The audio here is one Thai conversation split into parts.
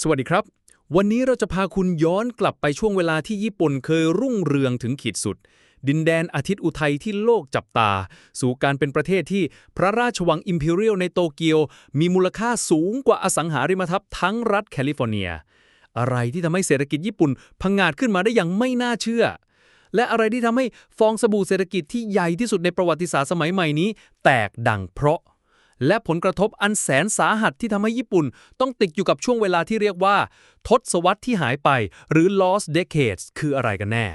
สวัสดีครับ วันนี้เราจะพาคุณย้อนกลับไปช่วงเวลาที่ญี่ปุ่นเคยรุ่งเรืองถึงขีดสุด ดินแดนอาทิตย์อุทัยที่โลกจับตา สู่การเป็นประเทศที่พระราชวังอิมพีเรียลในโตเกียว มีมูลค่าสูงกว่าอสังหาริมทรัพย์ทั้งรัฐแคลิฟอร์เนีย อะไรที่ทำให้เศรษฐกิจญี่ปุ่นพังงาดขึ้นมาได้อย่างไม่น่าเชื่อ และอะไรที่ทำให้ฟองสบู่เศรษฐกิจที่ใหญ่ที่สุดในประวัติศาสตร์สมัยใหม่นี้ แตกดังเพราะ และผลกระทบอันแสนสาหัสที่ทำให้ญี่ปุ่น ต้องติดอยู่กับช่วงเวลาที่เรียกว่า ทศวรรษที่หายไป หรือ lost decades คืออะไรกันแน่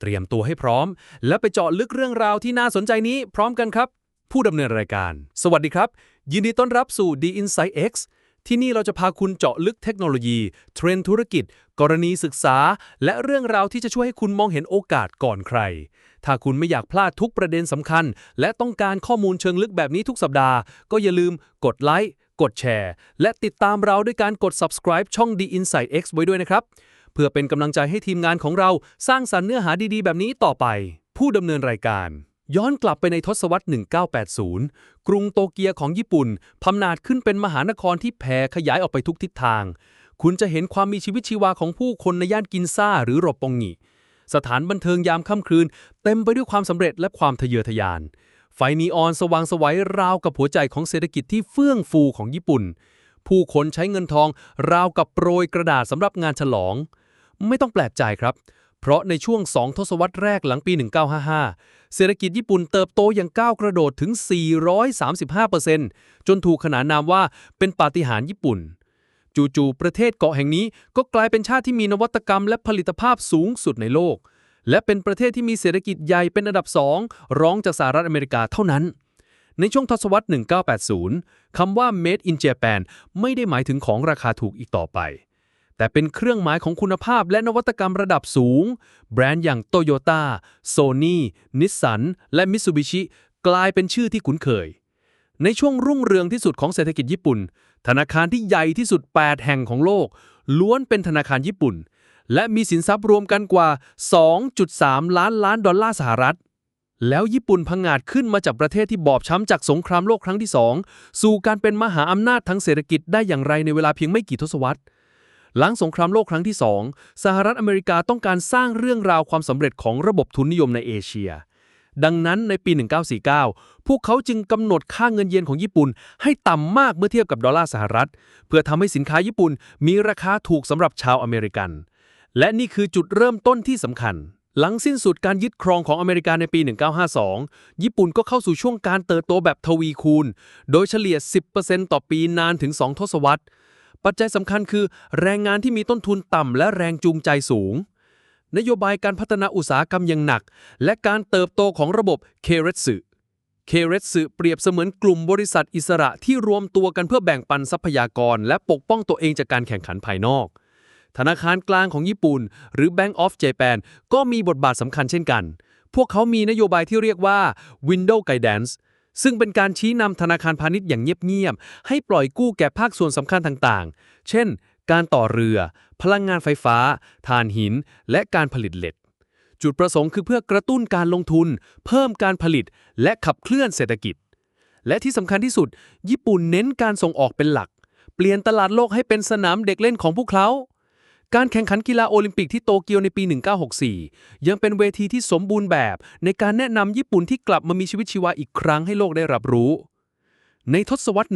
เตรียมตัวให้พร้อม และไปเจาะลึกเรื่องราวที่น่าสนใจนี้พร้อมกันครับ ผู้ดำเนินรายการ สวัสดีครับ ยินดีต้อนรับสู่ The Insight X ที่นี่เราจะพาคุณเจาะลึกเทคโนโลยี เทรนธุรกิจ กรณีศึกษา และเรื่องราวที่จะช่วยให้คุณมองเห็นโอกาสก่อนใคร ถ้าคุณไม่อยากพลาดทุกประเด็นสำคัญ และต้องการข้อมูลเชิงลึกแบบนี้ทุกสัปดาห์ ก็อย่าลืมกดไลค์กดแชร์ และติดตามเราด้วยการกด subscribe ช่อง The Insight X ไว้ด้วยนะครับ เพื่อเป็นกำลังใจให้ทีมงานของเราสร้างสรรค์เนื้อหาดีๆ แบบนี้ต่อไป ผู้ดำเนินรายการ ย้อนกลับไปในทศวรรษ 1980 กรุงโตเกียวของญี่ปุ่นพำนาขึ้นเป็นมหานครที่แผ่ขยายออกไปทุกทิศทาง คุณจะเห็นความมีชีวิตชีวาของผู้คนในย่านกินซ่าหรือรบปงงิสถานบันเทิงยามค่ำคืน เต็มไปด้วยความสำเร็จและความทะเยอทะยาน ไฟนีออนสว่างสวัยราวกับหัวใจของเศรษฐกิจที่เฟื่องฟูของญี่ปุ่น ผู้คนใช้เงินทองราวกับโปรยกระดาษสำหรับงานฉลอง ไม่ต้องแปลกใจครับ เพราะในช่วง 2 ทศวรรษแรกหลังปี 1955 เศรษฐกิจญี่ปุ่นเติบโตอย่างก้าวกระโดดถึง 435%จนถูกขนานนามว่าเป็นปาฏิหาริย์ญี่ปุ่น จู่ๆประเทศเกาะแห่งนี้ก็กลายเป็นชาติที่มีนวัตกรรมและผลิตภาพสูงสุดในโลก และเป็นประเทศที่มีเศรษฐกิจใหญ่เป็นอันดับ2รองจากสหรัฐอเมริกาเท่านั้นในช่วงทศวรรษ 1980 คำว่า Made in Japan ไม่ได้หมายถึงของราคาถูกอีกต่อไป แต่เป็นเครื่องหมายของคุณภาพและนวัตกรรมระดับสูง แบรนด์อย่าง Toyota, Sony, Nissan และ Mitsubishi กลายเป็นชื่อที่คุ้นเคย ในช่วงรุ่งเรืองที่สุดของเศรษฐกิจญี่ปุ่น ธนาคารที่ใหญ่ที่สุด 8 แห่งของโลก ล้วนเป็นธนาคารญี่ปุ่น และมีสินทรัพย์รวมกันกว่า 2.3 ล้านล้านดอลลาร์สหรัฐแล้วญี่ปุ่นพังงาดขึ้นมาจากประเทศที่บอบช้ำจากสงครามโลกครั้งที่2สู่การเป็นมหาอำนาจทางเศรษฐกิจได้อย่างไรในเวลาเพียงไม่กี่ทศวรรษ หลังสงครามโลกครั้งที่ 2 สหรัฐอเมริกาต้องการสร้างเรื่องราวความสำเร็จของระบบทุนนิยมในเอเชีย ดังนั้นในปี 1949 พวกเขาจึงกำหนดค่าเงินเยนของญี่ปุ่น ให้ต่ำมากเมื่อเทียบกับดอลลาร์สหรัฐ เพื่อทำให้สินค้าญี่ปุ่นมีราคาถูกสำหรับชาวอเมริกัน และนี่คือจุดเริ่มต้นที่สำคัญหลังสิ้นสุดการยึดครองของอเมริกาในปี 1952 ญี่ปุ่นก็เข้าสู่ช่วงการเติบโตแบบทวีคูณ โดยเฉลี่ย 10%ต่อปีนานถึง 2 ทศวรรษ ปัจจัยสำคัญคือ แรงงานที่มีต้นทุนต่ำและแรงจูงใจสูง นโยบายการพัฒนาอุตสาหกรรมอย่างหนัก และการเติบโตของระบบเคเรตสึเคเรตสึเปรียบเสมือนกลุ่มบริษัทอิสระที่รวมตัวกันเพื่อแบ่งปันทรัพยากร และปกป้องตัวเองจากการแข่งขันภายนอก ธนาคารกลางของญี่ปุ่น หรือ Bank of Japan ก็มีบทบาทสำคัญเช่นกัน พวกเขามีนโยบายที่เรียกว่า Window Guidance ซึ่งเป็นการชี้นำธนาคารพาณิชย์อย่างเงียบๆ ให้ปล่อยกู้แก่ภาคส่วนสำคัญต่างๆ เช่น การต่อเรือ พลังงานไฟฟ้า ถ่านหิน และการผลิตเหล็ก จุดประสงค์คือเพื่อกระตุ้นการลงทุน เพิ่มการผลิต และขับเคลื่อนเศรษฐกิจ และที่สำคัญที่สุด ญี่ปุ่นเน้นการส่งออกเป็นหลัก เปลี่ยนตลาดโลกให้เป็นสนามเด็กเล่นของพวกเขา การแข่งขันกีฬาโอลิมปิกที่โตเกียวในปี 1964 ยังเป็นเวทีที่สมบูรณ์แบบ ในการแนะนำญี่ปุ่นที่กลับมามีชีวิตชีวาอีกครั้งให้โลกได้รับรู้ ในทศวรรษ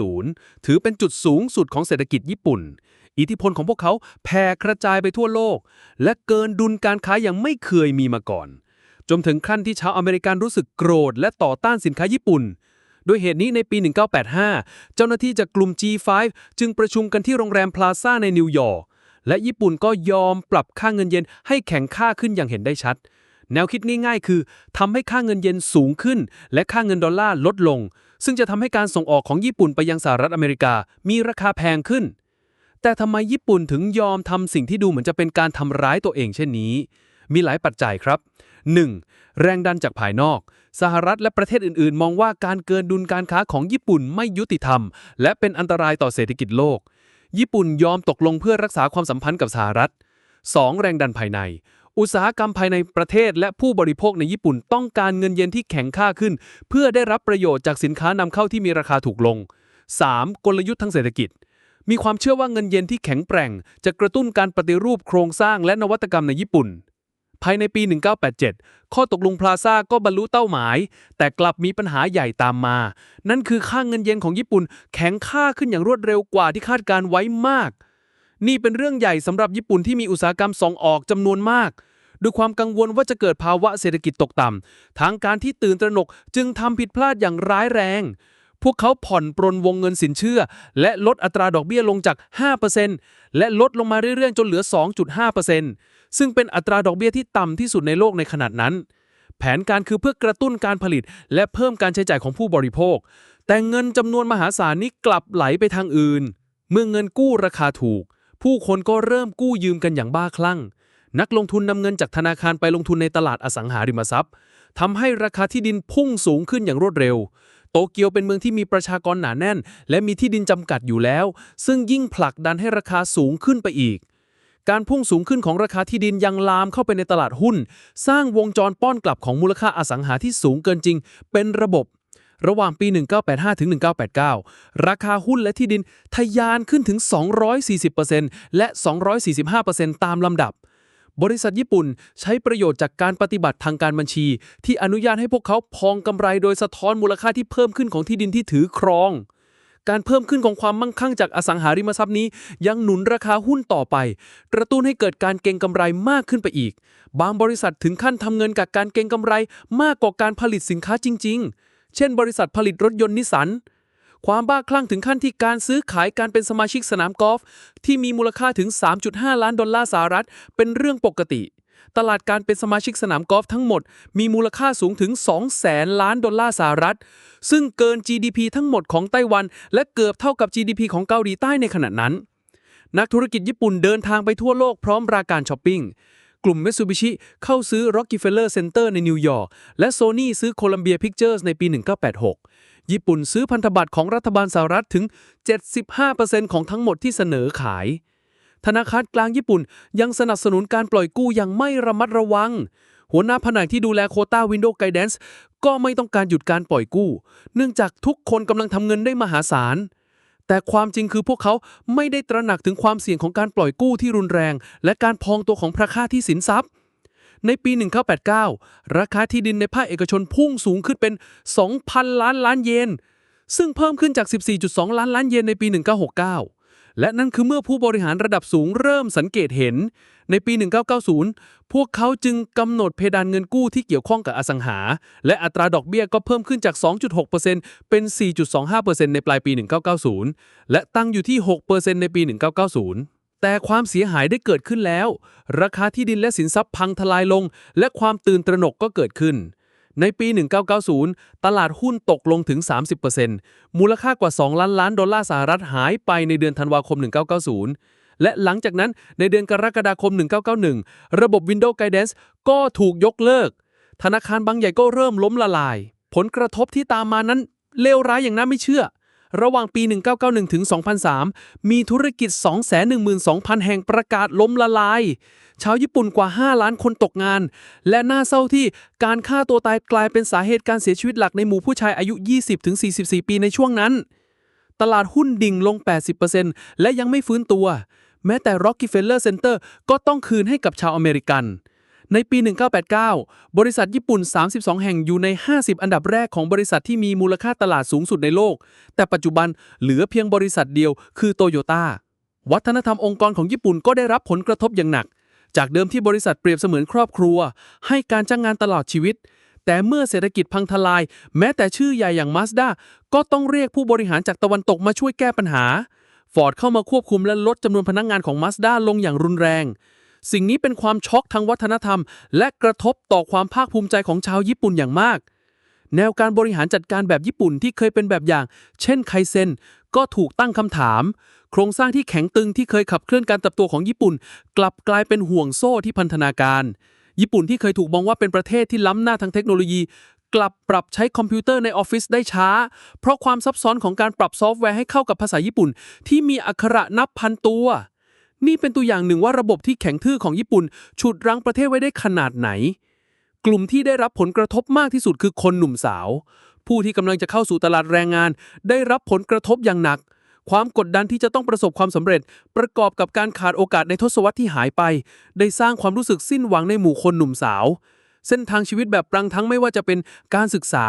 1980 ถือเป็นจุดสูงสุดของเศรษฐกิจญี่ปุ่น อิทธิพลของพวกเขาแผ่กระจายไปทั่วโลก และเกินดุลการค้าอย่างไม่เคยมีมาก่อน จนถึงขั้นที่ชาวอเมริกันรู้สึกโกรธ และต่อต้านสินค้าญี่ปุ่นโดยเหตุนี้ในปี 1985 เจ้าหน้าที่จากกลุ่ม G5 จึงประชุมกันที่โรงแรมพลาซ่าในนิวยอร์ก และญี่ปุ่นก็ยอมปรับค่าเงินเยนให้แข็งค่าขึ้นอย่างเห็นได้ชัด แนวคิดง่ายๆ คือทำให้ค่าเงินเยนสูงขึ้น และค่าเงินดอลลาร์ลดลง ซึ่งจะทำให้การส่งออกของญี่ปุ่นไปยังสหรัฐอเมริกา มีราคาแพงขึ้น แต่ทำไมญี่ปุ่นถึงยอมทำสิ่งที่ดูเหมือนจะเป็นการทำร้ายตัวเองเช่นนี้ มีหลายปัจจัยครับ 1. แรงดันจากภายนอก สหรัฐและประเทศอื่นๆ มองว่าการเกินดุลการค้าของญี่ปุ่นไม่ยุติธรรม และเป็นอันตรายต่อเศรษฐกิจโลก ญี่ปุ่นยอมตกลงเพื่อรักษาความสัมพันธ์กับสหรัฐ 2. แรงดันภายใน อุตสาหกรรมภายในประเทศและผู้บริโภคในญี่ปุ่นต้องการเงินเยนที่แข็งค่าขึ้น เพื่อได้รับประโยชน์จากสินค้านำเข้าที่มีราคาถูกลง 3. กลยุทธ์ทางเศรษฐกิจ มีความเชื่อว่าเงินเยนที่แข็งแกร่ง จะกระตุ้นการปฏิรูปโครงสร้างและนวัตกรรมในญี่ปุ่น ภายในปี 1987 ข้อตกลงพลาซ่าก็บรรลุเป้าหมาย แต่กลับมีปัญหาใหญ่ตามมา นั่นคือค่างเงินเยนของญี่ปุ่น แข็งค่าขึ้นอย่างรวดเร็วกว่าที่คาดการไว้มาก นี่เป็นเรื่องใหญ่สำหรับญี่ปุ่นที่มีอุตสาหกรรมส่งออกจำนวนมากด้วยความกังวลว่าจะเกิดภาวะเศรษฐกิจตกต่ำทางการที่ตื่นตระหนกจึงทำผิดพลาดอย่างร้ายแรง พวกเขาผ่อนปรนวงเงินสินเชื่อ และลดอัตราดอกเบี้ยลงจาก 5%และลดลงมาเรื่อยๆ จนเหลือ 2.5%ซึ่งเป็นอัตราดอกเบี้ยที่ต่ำที่สุดในโลกในขนาดนั้น แผนการคือเพื่อกระตุ้นการผลิต และเพิ่มการใช้จ่ายของผู้บริโภค แต่เงินจำนวนมหาศาลนี้กลับไหลไปทางอื่น เมื่อเงินกู้ราคาถูก ผู้คนก็เริ่มกู้ยืมกันอย่างบ้าคลั่ง นักลงทุนนำเงินจากธนาคารไปลงทุนในตลาดอสังหาริมทรัพย์ทำให้ราคาที่ดินพุ่งสูงขึ้นอย่างรวดเร็ว โตเกียวเป็นเมืองที่มีประชากรหนาแน่น และมีที่ดินจำกัดอยู่แล้ว ซึ่งยิ่งผลักดันให้ราคาสูงขึ้นไปอีก การพุ่งสูงขึ้นของราคาที่ดินยังลามเข้าไปในตลาดหุ้น สร้างวงจรป้อนกลับของมูลค่าอสังหาที่สูงเกินจริง เป็นระบบ ระหว่างปี 1985 ถึง 1989 ราคาหุ้นและที่ดินทะยานขึ้นถึง 240%และ 245%ตามลำดับ บริษัทญี่ปุ่นใช้ประโยชน์จากการปฏิบัติทางการบัญชี ที่อนุญาตให้พวกเขาพองกำไรโดยสะท้อนมูลค่าที่เพิ่มขึ้นของที่ดินที่ถือครอง การเพิ่มขึ้นของความมั่งคั่งจากอสังหาริมทรัพย์นี้ ยังหนุนราคาหุ้นต่อไป กระตุ้นให้เกิดการเก็งกำไรมากขึ้นไปอีก บางบริษัทถึงขั้นทำเงินกับการเก็งกำไรมากกว่าการผลิตสินค้าจริง ๆ เช่น บริษัทผลิตรถยนต์นิสสัน ความบ้าคลั่งถึงขั้นที่การซื้อขายการเป็นสมาชิกสนามกอล์ฟที่มีมูลค่าถึง 3.5 ล้านดอลลาร์สหรัฐ เป็นเรื่องปกติ ตลาดการเป็นสมาชิกสนามกอล์ฟทั้งหมด มีมูลค่าสูงถึง 2 แสนล้านดอลลาร์สหรัฐ ซึ่งเกิน GDP ทั้งหมดของไต้หวัน และเกือบเท่ากับ GDP ของเกาหลีใต้ในขณะนั้น นักธุรกิจญี่ปุ่นเดินทางไปทั่วโลกพร้อมราการช้อปปิ้งกลุ่ม Mitsubishi เข้าซื้อ Rockefeller Center ในนิวยอร์ก และ Sony ซื้อ Columbia Pictures ในปี 1986 ญี่ปุ่นซื้อพันธบัตรของรัฐบาลสหรัฐถึง 75%ของทั้งหมดที่เสนอขาย ธนาคารกลางญี่ปุ่นยังสนับสนุนการปล่อยกู้อย่างไม่ระมัดระวัง หัวหน้าแผนกที่ดูแลโคต้า Window Guidance ก็ไม่ต้องการหยุดการปล่อยกู้ เนื่องจากทุกคนกำลังทำเงินได้มหาศาล แต่ความจริงคือพวกเขาไม่ได้ตระหนักถึงความเสี่ยงของการปล่อยกู้ที่รุนแรง และการพองตัวของพระค่าที่สินทรัพย์ ในปี 1989 ราคาที่ดินในภาคเอกชนพุ่งสูงขึ้นเป็น 2,000 ล้านล้านเยน ซึ่งเพิ่มขึ้นจาก 14.2 ล้านล้านเยนในปี 1969 และนั่นคือเมื่อผู้บริหารระดับสูงเริ่มสังเกตเห็น ในปี 1990 พวกเขาจึงกำหนดเพดานเงินกู้ที่เกี่ยวข้องกับอสังหา และอัตราดอกเบี้ยก็เพิ่มขึ้นจาก 2.6%เป็น 4.25%ในปลายปี 1990 และตั้งอยู่ที่ 6%ในปี 1990 แต่ความเสียหายได้เกิดขึ้นแล้ว ราคาที่ดินและสินทรัพย์พังทลายลง และความตื่นตระหนกก็เกิดขึ้น ในปี 1990 ตลาดหุ้นตกลงถึง 30%มูลค่ากว่า 2 ล้านล้านดอลลาร์สหรัฐหายไปในเดือนธันวาคม 1990 และหลังจากนั้นในเดือนกรกฎาคม 1991 ระบบ Windows Guidance ก็ถูกยกเลิก ธนาคารบางใหญ่ก็เริ่มล้มละลาย ผลกระทบที่ตามมานั้นเลวร้ายอย่างน่าไม่เชื่อ ระหว่างปี 1991 ถึง 2003 มีธุรกิจ 212,000 แห่งประกาศล้มละลาย ชาวญี่ปุ่นกว่า 5 ล้านคนตกงาน และน่าเศร้าที่การฆ่าตัวตายกลายเป็นสาเหตุการเสียชีวิตหลักในหมู่ผู้ชายอายุ 20-44 ปีในช่วงนั้น ตลาดหุ้นดิ่งลง 80%และยังไม่ฟื้นตัว แม้แต่ Rockefeller Center ก็ต้องคืนให้กับชาวอเมริกัน ในปี 1989 บริษัทญี่ปุ่น 32 แห่งอยู่ใน 50 อันดับแรกของบริษัทที่มีมูลค่าตลาดสูงสุดในโลก แต่ปัจจุบันเหลือเพียงบริษัทเดียวคือโตโยต้าวัฒนธรรมองค์กรของญี่ปุ่นก็ได้รับผลกระทบอย่างหนัก จากเดิมที่บริษัทเปรียบเสมือนครอบครัว ให้การจ้างงานตลอดชีวิต แต่เมื่อเศรษฐกิจพังทลาย แม้แต่ชื่อใหญ่อย่าง Mazda ก็ต้องเรียกผู้บริหารจากตะวันตกมาช่วยแก้ปัญหาฟอร์ดเข้ามาควบคุมและลดจำนวนพนักงงานของ Mazda ลงอย่างรุนแรง สิ่งนี้เป็นความช็อกทางวัฒนธรรม และกระทบต่อความภาคภูมิใจของชาวญี่ปุ่นอย่างมาก แนวการบริหารจัดการแบบญี่ปุ่นที่เคยเป็นแบบอย่าง เช่นไคเซนก็ถูกตั้งคำถาม โครงสร้างที่แข็งตึงที่เคยขับเคลื่อนการเติบโตของญี่ปุ่น กลับกลายเป็นห่วงโซ่ที่พันธนาการ ญี่ปุ่นที่เคยถูกมองว่าเป็นประเทศที่ล้ำหน้าทางเทคโนโลยี กลับปรับใช้คอมพิวเตอร์ในออฟฟิศได้ช้า เพราะความซับซ้อนของการปรับซอฟต์แวร์ให้เข้ากับภาษาญี่ปุ่น ที่มีอักขระนับพันตัว นี่เป็นตัวอย่างหนึ่งว่าระบบที่แข็งทื่อของญี่ปุ่นฉุดรั้งประเทศไว้ได้ขนาดไหน กลุ่มที่ได้รับผลกระทบมากที่สุดคือคนหนุ่มสาว ผู้ที่กำลังจะเข้าสู่ตลาดแรงงาน ได้รับผลกระทบอย่างหนัก ความกดดันที่จะต้องประสบความสำเร็จ ประกอบกับการขาดโอกาสในทศวรรษที่หายไป ได้สร้างความรู้สึกสิ้นหวังในหมู่คนหนุ่มสาวเส้นทางชีวิตแบบปรังทั้งไม่ว่าจะเป็นการศึกษา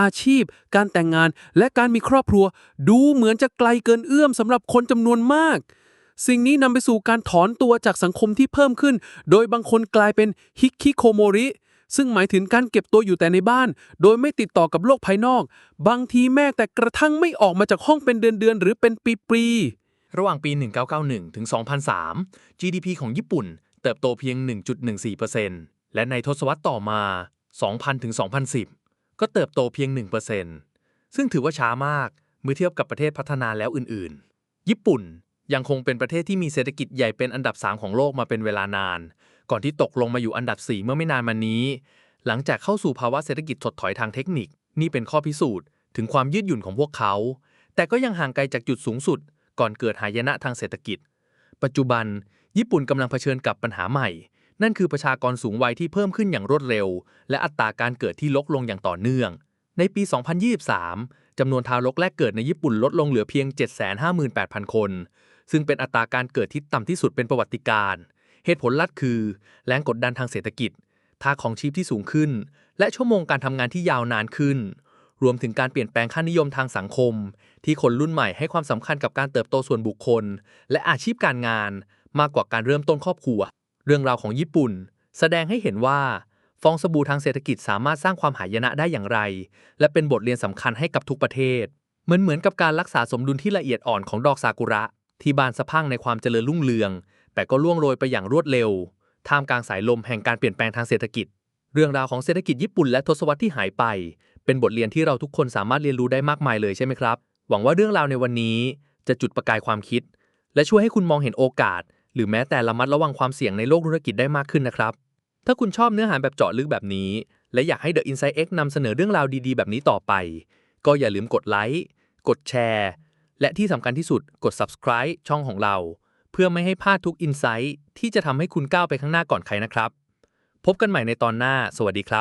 อาชีพ การแต่งงาน และการมีครอบครัว ดูเหมือนจะไกลเกินเอื้อมสำหรับคนจำนวนมาก สิ่งนี้นำไปสู่การถอนตัวจากสังคมที่เพิ่มขึ้น โดยบางคนกลายเป็นฮิกคิโคโมริ ซึ่งหมายถึงการเก็บตัวอยู่แต่ในบ้าน โดยไม่ติดต่อกับโลกภายนอก บางทีแม้แต่กระทั่งไม่ออกมาจากห้องเป็นเดือนๆหรือเป็นปีๆ ระหว่างปี 1991 ถึง 2003 GDP ของญี่ปุ่นเติบโตเพียง 1.14%และในทศวรรษต่อมา 2000 ถึง 2010 ก็เติบโตเพียง 1%ซึ่งถือว่าช้ามากเมื่อเทียบกับประเทศพัฒนาแล้วอื่นๆ ญี่ปุ่น ยังคงเป็นประเทศที่มีเศรษฐกิจใหญ่เป็นอันดับ 3 ของโลกมาเป็นเวลานาน ก่อนที่ตกลงมาอยู่อันดับ 4 เมื่อไม่นานมานี้ หลังจากเข้าสู่ภาวะเศรษฐกิจถดถอยทางเทคนิค นี่เป็นข้อพิสูจน์ ถึงความยืดหยุ่นของพวกเขา แต่ก็ยังห่างไกลจากจุดสูงสุด ก่อนเกิดหายนะทางเศรษฐกิจ ปัจจุบัน ญี่ปุ่นกำลังเผชิญกับปัญหาใหม่ นั่นคือประชากรสูงวัยที่เพิ่มขึ้นอย่างรวดเร็ว และอัตราการเกิดที่ลดลงอย่างต่อเนื่อง ในปี 2023จำนวนทารกแรกเกิดในญี่ปุ่นลดลงเหลือเพียง 758,000 คน ซึ่งเป็นอัตราการเกิดที่ต่ำที่สุดเป็นประวัติการณ์เหตุผลลัดคือ แรงกดดันทางเศรษฐกิจท่าของชีพที่สูงขึ้น และชั่วโมงการทำงานที่ยาวนานขึ้น รวมถึงการเปลี่ยนแปลงค่านิยมทางสังคม ที่คนรุ่นใหม่ให้ความสำคัญกับการเติบโตส่วนบุคคล และอาชีพการงาน มากกว่าการเริ่มต้นครอบครัว เรื่องราวของญี่ปุ่น แสดงให้เห็นว่า ฟองสบู่ทางเศรษฐกิจสามารถสร้างความหายนะได้อย่างไร และเป็นบทเรียนสำคัญให้กับทุกประเทศ เหมือนเหมือนกับการรักษาสมดุลที่ละเอียดอ่อนของดอกซากุระ ที่บานสะพั่งในความเจริญรุ่งเรือง แต่ก็ล่วงโรยไปอย่างรวดเร็ว ท่ามกลางสายลมแห่งการเปลี่ยนแปลงทางเศรษฐกิจ เรื่องราวของเศรษฐกิจญี่ปุ่นและทศวรรษที่หายไป เป็นบทเรียนที่เราทุกคนสามารถเรียนรู้ได้มากมายเลยใช่ไหมครับ หวังว่าเรื่องราวในวันนี้จะจุดประกายความคิด และช่วยให้คุณมองเห็นโอกาส หรือแม้แต่ระมัดระวังความเสี่ยงในโลกธุรกิจได้มากขึ้นนะครับ ถ้าคุณชอบเนื้อหาแบบเจาะลึกแบบนี้ และอยากให้ The Insight X นำเสนอเรื่องราวดีๆ แบบนี้ต่อไป ก็อย่าลืมกดไลค์ กดแชร์ และที่สำคัญที่สุดกด subscribe ช่องของเรา เพื่อไม่ให้พลาดทุก Insight ที่จะทำให้คุณก้าวไปข้างหน้าก่อนใครนะครับ พบกันใหม่ในตอนหน้า สวัสดีครับ